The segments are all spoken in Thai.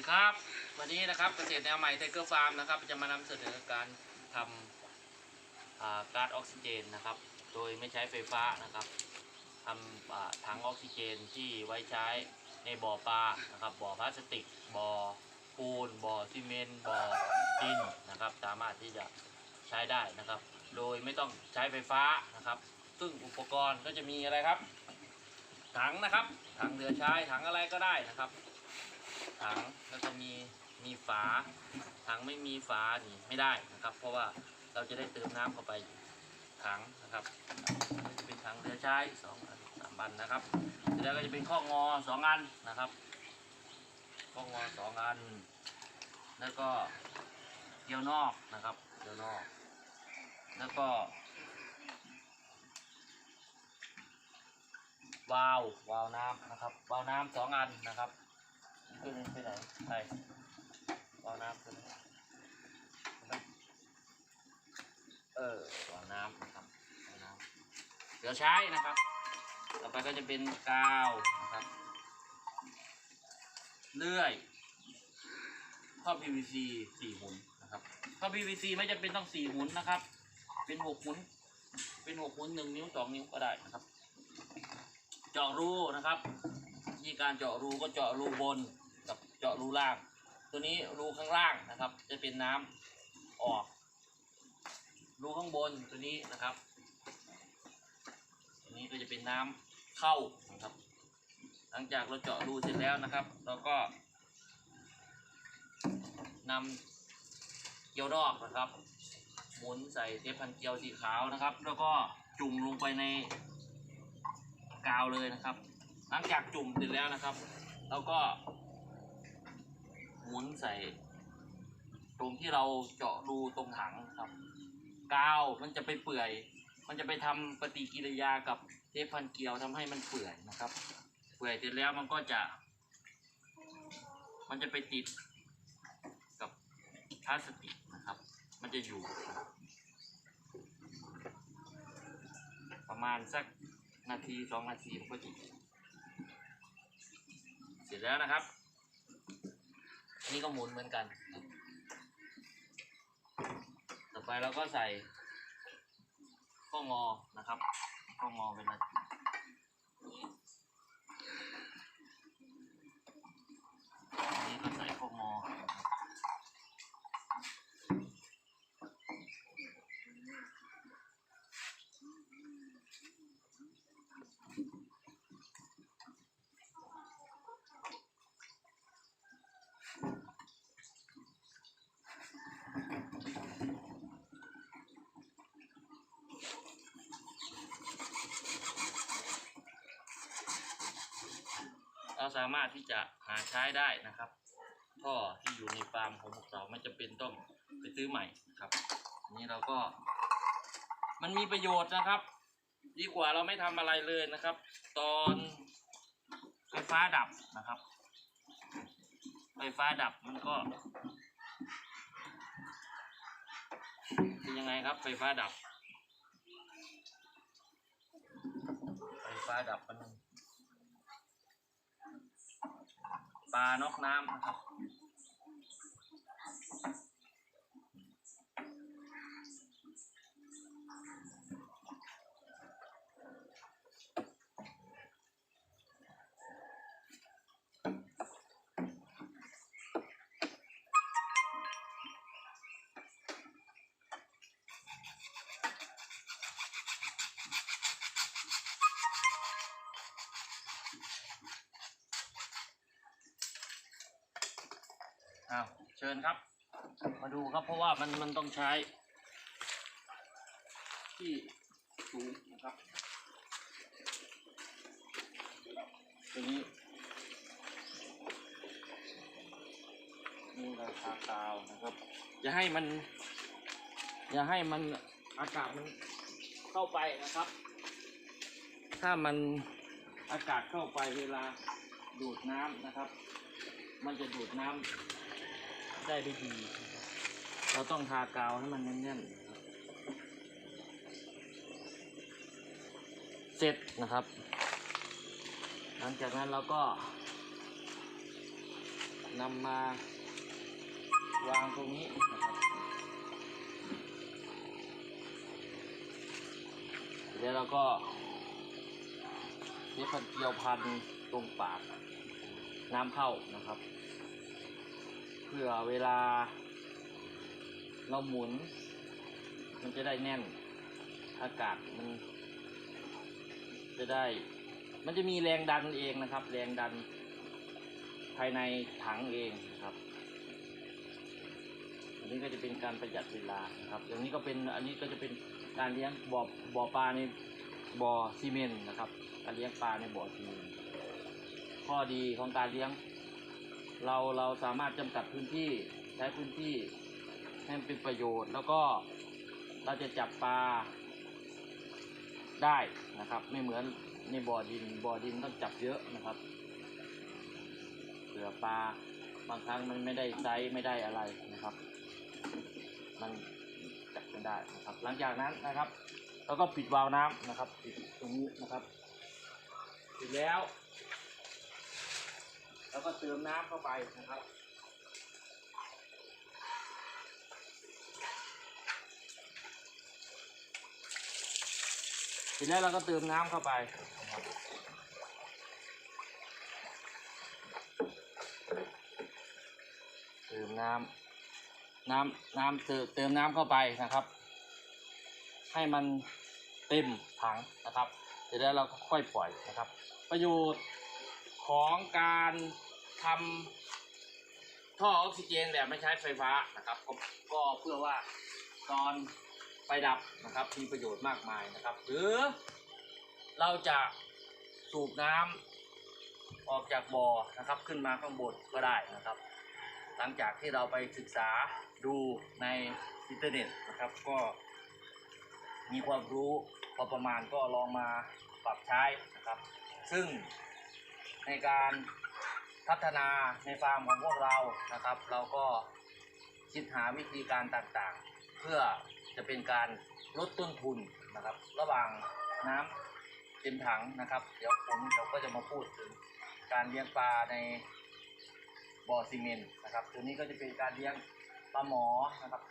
ดีครับ วันนี้นะครับเกษตรแนวใหม่ไทเกอร์ฟาร์มนะครับ จะมานำเสนอการทำก๊าซออกซิเจนนะครับ โดยไม่ใช้ไฟฟ้านะครับทำถังออกซิเจนที่ไว้ใช้ในบ่อปลานะครับบ่อพลาสติกบ่อปูนบ่อซีเมนต์บ่อดินนะครับ สามารถที่จะใช้ได้นะครับ โดยไม่ต้องใช้ไฟฟ้านะครับ ซึ่งอุปกรณ์ก็จะมีอะไรครับ ถังนะครับถังเหลือใช้ถังอะไรก็ได้นะครับ ถังแล้วก็มีมีฝา ถังไม่มีฝานี่ไม่ได้นะครับ เพราะว่าเราจะได้เติมน้ำเข้าไปถังนะครับจะเป็นถังเหลือใช้สองอันสามอันนะครับแล้วก็จะเป็นข้องอสองอันนะครับข้องอสองอัน แล้วก็เกลียวนอกนะครับเกลียวนอก แล้วก็วาล์ววาล์วน้ำนะครับวาล์วน้ำสองอันนะครับ ตัวนี้ไปไหนไปวาล์วน้ำตัวนี้เออวาล์วน้ำนะครับวาล์วน้ำเดี๋ยวใช้นะครับ ต่อไปก็จะเป็นกาวนะครับเลื่อยท่อ PVC สี่หุนนะครับท่อ PVC ไม่จำเป็นต้องสี่หุนนะครับ เป็นหกหุนเป็นหกหุนหนึ่งนิ้วสองนิ้วก็ได้นะครับ เจาะรูนะครับวิธีการเจาะรูก็เจาะรูบน เจาะรูล่าง ตัวนี้รูข้างล่างนะครับ จะเป็นน้ำออก รูข้างบนตัวนี้นะครับตัวนี้ก็จะเป็นน้ำเข้านะครับ หลังจากเราเจาะรูเสร็จแล้วนะครับ เราก็นำเกลียวนอกนะครับ หมุนใส่เทปพันเกลียวสีขาวนะครับ แล้วก็จุ่มลงไปในกาวเลยนะครับ หลังจากจุ่มเสร็จแล้วนะครับ เราก็ หมุนใส่ ตรงที่เราเจาะรูตรงถังครับ กาวมันจะไปเปื่อย มันจะไปทำปฏิกิริยากับเทปพันเกลียวทำให้มันเปื่อยนะครับ เปื่อยเสร็จแล้วมันก็จะ มันจะไปติดกับพลาสติกนะครับ มันจะอยู่ ประมาณสักนาทีสองนาทีมันก็จะเสร็จแล้วนะครับ นี่ก็หมุนเหมือนกัน ต่อไปเราก็ใส่ข้องอนะครับข้องอเป็นอะไรนี่ก็ใส่ข้องอ เราสามารถที่จะหาใช้ได้นะครับ ท่อที่อยู่ในฟาร์มของพวกเราไม่จำเป็นต้องไปซื้อใหม่นะครับนี้เราก็ มันมีประโยชน์นะครับ ดีกว่าเราไม่ทำอะไรเลยนะครับ ตอนไฟฟ้าดับนะครับ ไฟฟ้าดับมันก็เป็นยังไงครับ ไฟฟ้าดับ ไฟฟ้าดับมัน ปลานอกน้ำนะครับ อ้าวเชิญครับ มาดูครับเพราะว่ามันมันต้องใช้ ที่สูงนะครับ ตัวนี้นี่ราคากาวนะครับ อย่าให้มัน อย่าให้มันอากาศมันเข้าไปนะครับ ถ้ามันอากาศเข้าไปเวลาดูดน้ำนะครับ มันจะดูดน้ำ ได้ได้ดี เราต้องทากาวให้มันแน่นๆ เสร็จนะครับ หลังจากนั้นเราก็นำมาวางตรงนี้นะครับ แล้วเราก็นี่พันเกลียวพันตรงปากน้ำเข้านะครับ เพื่อเวลา เราหมุน มันจะได้แน่น อากาศมัน จะได้ มันจะมีแรงดันเองนะครับ แรงดัน ภายในถังเองนะครับอันนี้ก็จะเป็นการประหยัดเวลานะครับอย่างนี้ก็เป็นอันนี้ก็จะเป็นการเลี้ยงบ่อบ่อปลาในบ่อซีเมนต์นะครับ การเลี้ยงปลาในบ่อซีเมนต์ข้อดีของการเลี้ยง เราเราสามารถจำกัดพื้นที่ใช้พื้นที่ให้มันเป็นประโยชน์ แล้วก็เราจะจับปลาได้นะครับ ไม่เหมือนในบ่อดินบ่อดินต้องจับเยอะนะครับเผื่อปลาบางครั้งมันไม่ได้ไซส์ไม่ได้อะไรนะครับ มันจับไม่ได้นะครับ หลังจากนั้นนะครับเราก็ปิดวาล์วน้ำนะครับปิดตรงนี้นะครับปิดแล้ว แล้วก็เติมน้ำเข้าไปนะครับ ทีแรกเราก็เติมน้ำเข้าไปเติมน้ำน้ำน้ำเติมเติมน้ำเข้าไปนะครับ ให้มันเต็มถังนะครับเสร็จแล้วเราก็ค่อยปล่อยนะครับ ประโยชน์ ของการทำท่อออกซิเจนแบบไม่ใช้ไฟฟ้านะครับก็ก็เพื่อว่าตอนไฟดับนะครับมีประโยชน์มากมายนะครับ หรือเราจะสูบน้ำออกจากบ่อนะครับขึ้นมาข้างบนก็ได้นะครับ หลังจากที่เราไปศึกษาดูในอินเทอร์เน็ตนะครับก็มีความรู้พอประมาณก็ลองมาปรับใช้นะครับ ซึ่ง ในการพัฒนาในฟาร์มของพวกเรานะครับ เราก็คิดหาวิธีการต่างๆ เพื่อจะเป็นการลดต้นทุนนะครับ ระหว่างน้ำเต็มถังนะครับ เดี๋ยวผมเดี๋ยวก็จะมาพูดถึงการเลี้ยงปลาในบ่อซีเมนต์นะครับ ตัวนี้ก็จะเป็นการเลี้ยงปลาหมอนะครับ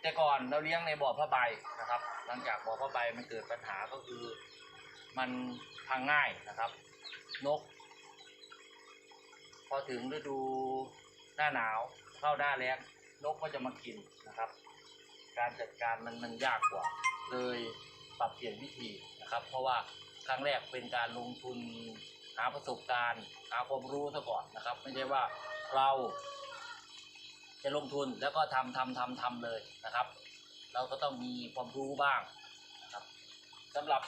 แต่ก่อนเราเลี้ยงในบ่อผ้าใบนะครับ หลังจากบ่อผ้าใบมันเกิดปัญหาก็คือมันพังง่ายนะครับ นก พอถึงฤดูหน้าหนาวเข้าหน้าแล้งนกก็จะมากินนะครับ การจัดการมันมันยากกว่า เลยปรับเปลี่ยนวิธีนะครับ เพราะว่าครั้งแรกเป็นการลงทุนหาประสบการณ์ หาความรู้ซะก่อนนะครับ ไม่ใช่ว่าเราจะลงทุนแล้วก็ทำทำทำทำเลยนะครับ เราก็ต้องมีความรู้บ้างนะครับสำหรับ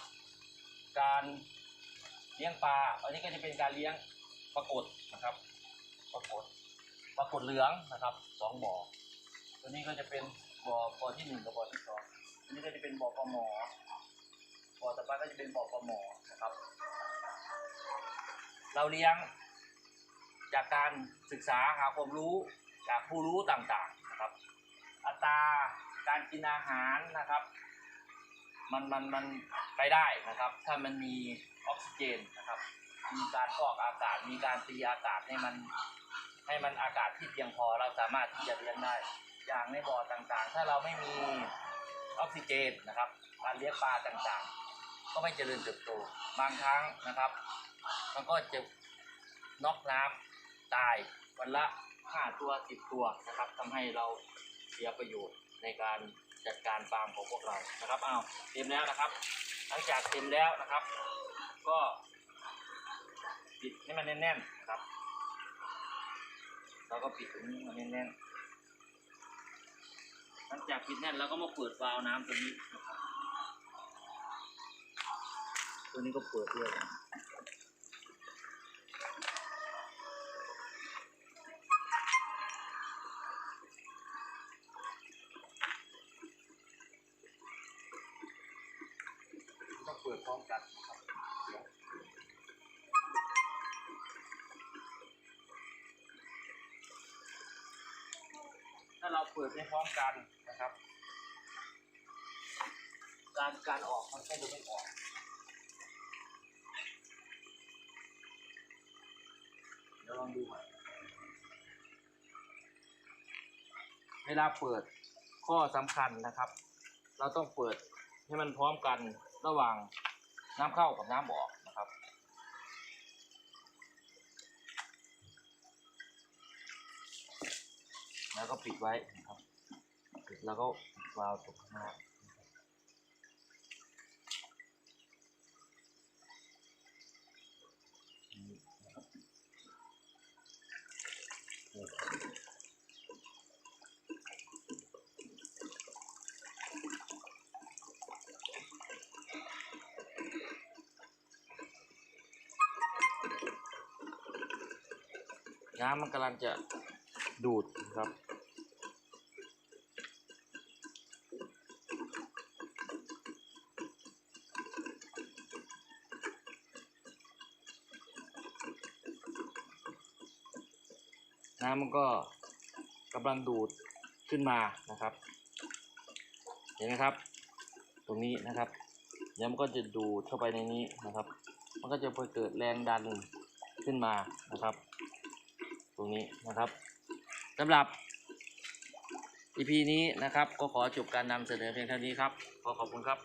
การ เลี้ยงปลา อันนี้ก็จะเป็นการเลี้ยงปรากฏนะครับปรากฏปรากฏเหลืองนะครับสองบ่อ ตัวนี้ก็จะเป็นบ่อบ่อที่หนึ่งกับบ่อที่สองอันนี้ก็จะเป็นบ่อปลาหมอบ่อต่อไปก็จะเป็นบ่อปลาหมอนะครับ เราเลี้ยงจากการศึกษาหาความรู้จากผู้รู้ต่างๆนะครับ อัตราการกินอาหารนะครับ มันมันมันไปได้นะครับ ถ้ามันมีออกซิเจนนะครับ มีการฟอกอากาศ มีการตีอากาศให้มัน ให้มันอากาศที่เพียงพอเราสามารถที่จะเลี้ยงได้ อย่างในบ่อต่างๆ ถ้าเราไม่มีออกซิเจนนะครับ การเลี้ยงปลาต่างๆ ก็ไม่เจริญเติบโตบางครั้งนะครับ มันก็จะน็อกน้ำตายวันละห้าตัวสิบตัวนะครับทำให้เราเสียประโยชน์ในการ จัดการฟาร์มของพวกเรานะครับเอาเต็มแล้วนะครับ หลังจากเต็มแล้วนะครับ ก็ปิดให้มันแน่นๆนะครับเราก็ปิดตรงนี้มันแน่นๆหลังจากปิดแน่นเราก็มาเปิดวาล์วน้ำตัวนี้นะครับตัวนี้ก็เปิดด้วย ต้องเปิดพร้อมกันนะครับถ้าเราเปิดไม่พร้อมกันนะครับ การการออกมันก็จะไม่ออกเดี๋ยวลองดูใหม่เวลาเปิดข้อสำคัญนะครับ เราต้องเปิดให้มันพร้อมกัน ระหว่างน้ำเข้ากับน้ำออกนะครับแล้วก็ปิดไว้นะครับปิดแล้วก็วาล์วตกข้างหน้านี่นะครับ น้ำมันกำลังจะดูดนะครับ น้ำมันก็กำลังดูดขึ้นมานะครับ เห็นไหมครับ ตรงนี้นะครับเดี๋ยวมันก็จะดูดเข้าไปในนี้นะครับ มันก็จะไปเกิดแรงดันขึ้นมานะครับ ตรงนี้นะครับสำหรับ EP นี้นะครับ ก็ขอจบการนำเสนอเพียงเท่านี้ครับ ขอขอบคุณครับ